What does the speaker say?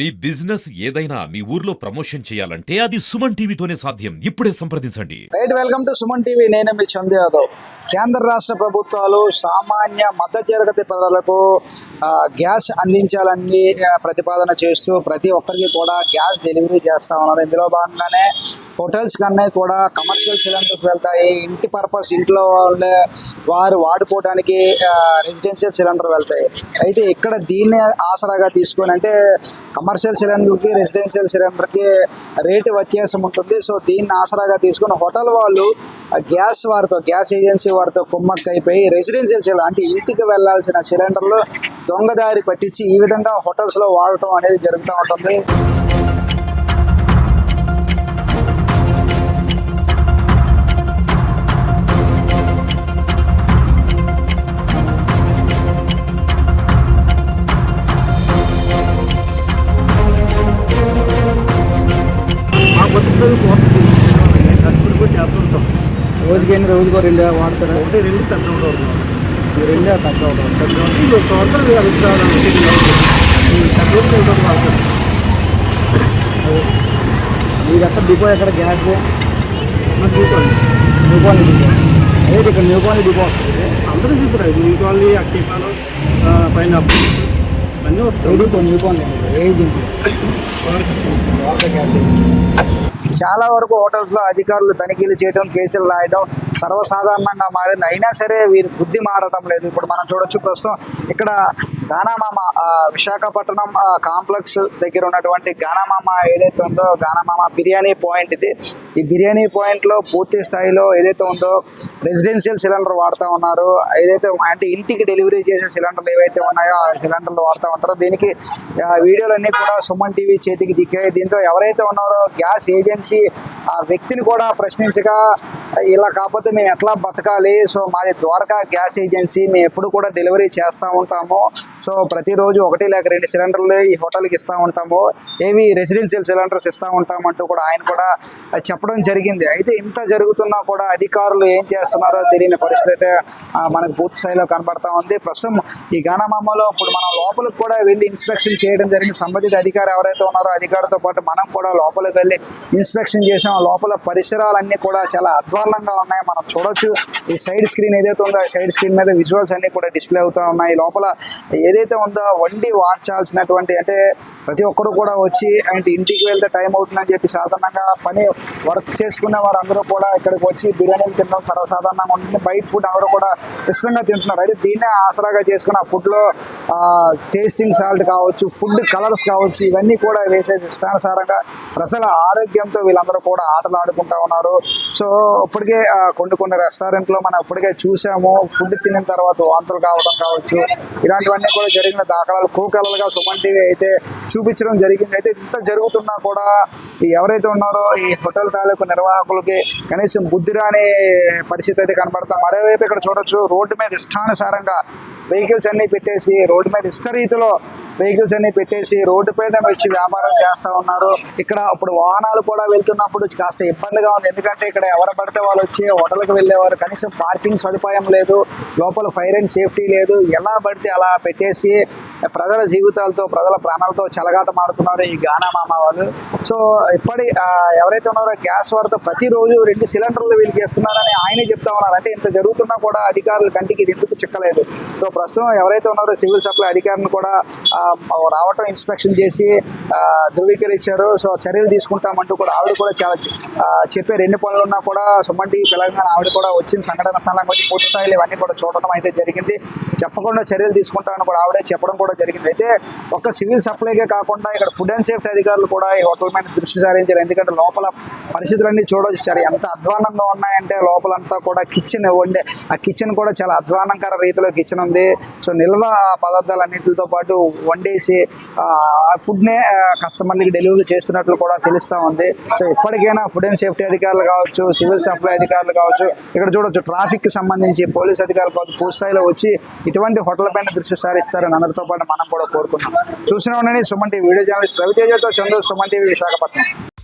మీ business ఏదైనా మీ ఊర్లో promotion చేయాలంటే అది సుమన్ టీవీతోనే సాధ్యం. ఇప్పుడే సంప్రదించండి. Right welcome to Suman TV. నేను మీ చందు యాదవ్. కేంద్ర రాష్ట్ర ప్రభుత్వాలు సామాన్య మధ్యతరగతి ప్రజలకు గ్యాస్ అందించాలని ప్రతిపాదన చేస్తూ ప్రతి ఒక్కరికి కూడా గ్యాస్ డెలివరీ చేస్తా ఉన్నారు. ఇందులో భాగంగానే హోటల్స్ కన్నా కూడా కమర్షియల్ సిలిండర్స్ వెళ్తాయి. ఇంటి పర్పస్ ఇంట్లో ఉండే వారు వాడుకోవడానికి రెసిడెన్షియల్ సిలిండర్ వెళ్తాయి. అయితే ఇక్కడ దీన్ని ఆసరాగా తీసుకొని అంటే కమర్షియల్ సిలిండర్కి రెసిడెన్షియల్ సిలిండర్కి రేటు వ్యత్యాసం ఉంటుంది. సో దీన్ని ఆసరాగా తీసుకొని హోటల్ వాళ్ళు గ్యాస్ వారితో గ్యాస్ ఏజెన్సీ వారితో కుమ్మక్క అయిపోయి రెసిడెన్షియల్ సిలిండర్ అంటే ఇంటికి వెళ్ళాల్సిన సిలిండర్లు దొంగదారి పట్టించి ఈ విధంగా హోటల్స్లో వాడటం అనేది జరుగుతూ ఉంటుంది. చేస్తుంటాం రోజుకి ఎన్ని రోజుకో రెండు వాడతారు ఒకటి రెండు తక్కువ ఉంటుంది ఈ రెండే తక్కువ తక్కువ సంవత్సరం అభిప్రాయం తక్కువ ఉంటుంది వాడతారు మీరు ఎక్కడ డిపో ఎక్కడ గ్యాస్ మరి చూసుకోండి న్యూపాన్ డిపో అదే ఇక్కడ న్యూపాన్ డిపో వస్తుంది అందరూ చూపుతారు మీ వాళ్ళు అక్కిపాలు పైన అన్నీ వస్తాయి డిపో న్యూపాన్ ఏజెన్సీ చాలా వరకు హోటల్స్లో అధికారులు తనిఖీలు చేయడం కేసులు రాయడం సర్వసాధారణంగా మారింది. అయినా సరే వీరి బుద్ధి మారటం లేదు. ఇప్పుడు మనం చూడొచ్చు ప్రస్తుతం ఇక్కడ గానామామ విశాఖపట్నం కాంప్లెక్స్ దగ్గర ఉన్నటువంటి గానామామ ఏదైతే ఉందో గానామామ బిర్యానీ పాయింట్ ఇది. ఈ బిర్యానీ పాయింట్లో పూర్తి స్థాయిలో ఏదైతే ఉందో రెసిడెన్షియల్ సిలిండర్ వాడుతూ ఉన్నారు. ఏదైతే అంటే ఇంటికి డెలివరీ చేసే సిలిండర్లు ఏవైతే ఉన్నాయో ఆ సిలిండర్లు వాడుతూ ఉంటారు. దీనికి వీడియోలన్నీ కూడా సుమన్ టీవీ చేతికి చిక్కాయి దీంతో ఎవరైతే ఉన్నారో గ్యాస్ ఏజెన్సీ ఆ వ్యక్తిని కూడా ప్రశ్నించగా ఇలా కాకపోతే మేము ఎట్లా బతకాలి? సో మాది ద్వారకా గ్యాస్ ఏజెన్సీ మేము ఎప్పుడు కూడా డెలివరీ చేస్తూ ఉంటాము. సో ప్రతిరోజు ఒకటి లేక రెండు సిలిండర్లు ఈ హోటల్కి ఇస్తూ ఉంటాము. ఏవి రెసిడెన్షియల్ సిలిండర్స్ ఇస్తూ ఉంటామంటూ కూడా ఆయన కూడా చెప్పడం జరిగింది. అయితే ఇంత జరుగుతున్నా కూడా అధికారులు ఏం చేస్తున్నారో తెలియని పరిస్థితి అయితే మనకు పూర్తి స్థాయిలో కనబడతా ఉంది. ప్రస్తుతం ఈ గానామామలో ఇప్పుడు మనం లోపలికి కూడా వెళ్ళి ఇన్స్పెక్షన్ చేయడం జరిగింది. సంబంధిత అధికారి ఎవరైతే ఉన్నారో అధికారితో పాటు మనం కూడా లోపలికి వెళ్ళి ఇన్స్పెక్షన్ చేసాం లోపల పరిసరాలన్నీ కూడా చాలా అధ్వాన్నంగా ఉన్నాయి. మనం చూడొచ్చు ఈ సైడ్ స్క్రీన్ ఏదైతే ఉందో ఆ సైడ్ స్క్రీన్ మీద విజువల్స్ అన్ని కూడా డిస్ప్లే అవుతా ఉన్నాయి. లోపల ఏదైతే ఉందో వండి వార్చాల్సినటువంటి అంటే ప్రతి ఒక్కరు కూడా వచ్చి అండ్ ఇంటికి వెళ్తే టైం అవుతుందని చెప్పి సాధారణంగా పని వర్క్ చేసుకునే వారందరూ కూడా ఇక్కడికి వచ్చి బిర్యానీలు తినడం సర్వసాధారణంగా ఉంటుంది. బయట ఫుడ్ అందరూ కూడా ఇష్టంగా తింటున్నారు. అయితే దీన్నే ఆసరాగా చేసుకుని ఆ ఫుడ్లో టేస్టింగ్ సాల్ట్ కావచ్చు ఫుడ్ కలర్స్ కావచ్చు ఇవన్నీ కూడా వేసేసి ఇష్టానుసారంగా ప్రజల ఆరోగ్యంతో వీళ్ళందరూ కూడా ఆటలు ఆడుకుంటా ఉన్నారు. సో ఇప్పటికే కొన్ని కొన్ని రెస్టారెంట్లో మనం ఇప్పటికే చూసాము. ఫుడ్ తినిన తర్వాత వాంతులు కావడం కావచ్చు ఇలాంటివన్నీ కూడా జరిగిన దాఖలాలు. కోకలలుగా సుమన్ టీవీ అయితే చూపించడం జరిగింది. అయితే ఇంత జరుగుతున్నా కూడా ఎవరైతే ఉన్నారో ఈ హోటల్ తాలూకు నిర్వాహకులకి కనీసం బుద్ధి రాని పరిస్థితి అయితే కనబడతాం మరోవైపు ఇక్కడ చూడొచ్చు రోడ్డు మీద ఇష్టానుసారంగా వెహికల్స్ అన్ని పెట్టేసి రోడ్డు మీద ఇష్టరీతిలో వెహికల్స్ అన్ని పెట్టేసి రోడ్డు పైన వచ్చి వ్యాపారం చేస్తూ ఉన్నారు. ఇక్కడ ఇప్పుడు వాహనాలు కూడా వెళ్తున్నప్పుడు కాస్త ఇబ్బందిగా ఉంది. ఎందుకంటే ఇక్కడ ఎవరు పడితే వాళ్ళు వచ్చి హోటల్కి వెళ్ళేవారు. కనీసం పార్కింగ్ సదుపాయం లేదు. లోపల ఫైర్ అండ్ సేఫ్టీ లేదు. ఎలా పడితే అలా పెట్టేసి ప్రజల జీవితాలతో ప్రజల ప్రాణాలతో చెలగాటం ఈ ఈ గానామామ వాళ్ళు. సో ఇప్పటి ఎవరైతే ఉన్నారో గ్యాస్ వాడితో ప్రతిరోజు రెండు సిలిండర్లు వీళ్ళకి ఇస్తున్నారని ఆయనే చెప్తా ఉన్నారు. అంటే ఇంత జరుగుతున్నా కూడా అధికారుల కంటికి ఇది ఎందుకు చిక్కలేదు? సో ప్రస్తుతం ఎవరైతే ఉన్నారో సివిల్ సప్లై అధికారులను కూడా రావటం ఇన్స్పెక్షన్ చేసి ధృవీకరించారు. సో చర్యలు తీసుకుంటామంటూ కూడా ఆవిడ కూడా చాలా ఆ, చెప్పే రెండు పనులు ఉన్నా కూడా సుమంటి తెలంగాణ ఆవిడ కూడా వచ్చిన సంఘటన స్థలం వచ్చి పూర్తి స్థాయిలో ఇవన్నీ కూడా చూడటం అయితే జరిగింది. చెప్పకుండా చర్యలు తీసుకుంటామని కూడా ఆవిడే చెప్పడం కూడా జరిగింది. అయితే ఒక్క సివిల్ సప్లైకే కాకుండా ఇక్కడ ఫుడ్ అండ్ సేఫ్టీ అధికారులు కూడా ఈ హోటల్ మీద దృష్టి సారించారు. ఎందుకంటే లోపల పరిస్థితులన్నీ చూడవచ్చు. చాలా ఎంత అధ్వానంగా ఉన్నాయంటే లోపలంతా కూడా కిచెన్ వండే ఆ కిచెన్ కూడా చాలా అధ్వానంకర రీతిలో కిచెన్ ఉంది. సో నిల్వ పదార్థాలు అన్నింటితో పాటు వండేసి ఆ ఫుడ్నే కస్టమర్లకి డెలివరీ చేస్తున్నట్లు కూడా తెలుస్తూ ఉంది. సో ఎప్పటికైనా ఫుడ్ అండ్ సేఫ్టీ అధికారులు కావచ్చు సివిల్ సప్లై అధికారులు కావచ్చు ఇక్కడ చూడొచ్చు ట్రాఫిక్కి సంబంధించి పోలీస్ అధికారులు కావచ్చు పూర్తి స్థాయిలో వచ్చి ఇటువంటి హోటల్ పైన దృష్టి సారిస్తారని అందరితో పాటు మనం కూడా కోరుకున్నాం చూసిన ఉండండి సుమన్ టీవీ వీడియో జర్నలిస్ట్ రవితేజతో చంద్ర సుమన్ టీవీ విశాఖపట్నం.